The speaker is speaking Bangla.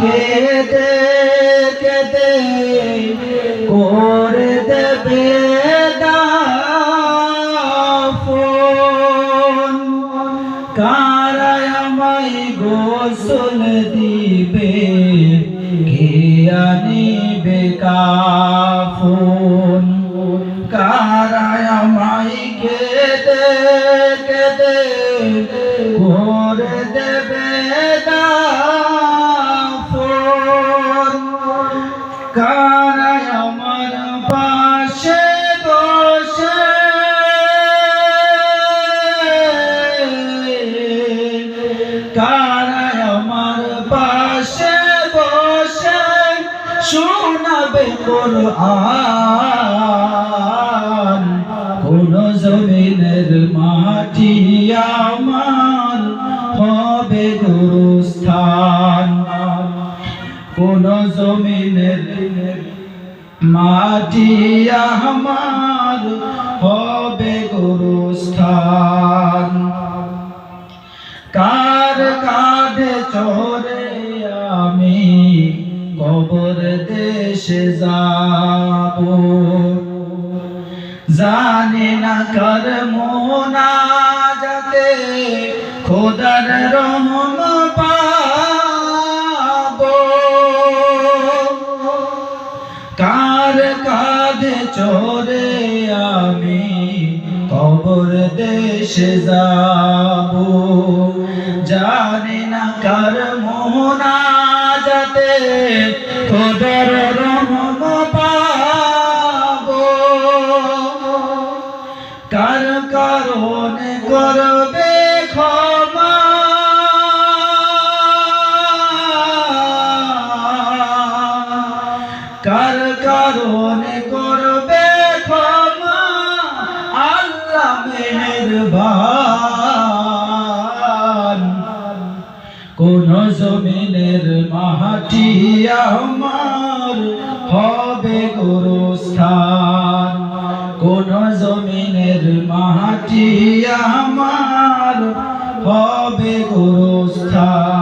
কেঁদে খেতে করে দেবে কারায় আমায় গোসল দিবে? কে আনিবে কারায় আমার পাশে কারায় আমার পাশে কোন জমিনের মাটি আমার হবে গুরুস্থান জমিনের মাটি আমার হবে গুরুস্থান। কার কাঁধে চড়ে আমি কবর দেশে যাব? জানি না কার মোনা যাতে খোদার রহম কার কাঁধে চড়ে আমি কবর দেশে যাব? জানি না কার মোহনা যাতে খোদার রহম পাবো। কার কারণে করবে কারণে করবে ক্ষমা, আল্লাহ মেহেরবান। কোন জমিনের মাটি আমার হবে গুরুস্থান। কোন জমিনের মাটি আমার হবে গুরুস্থান।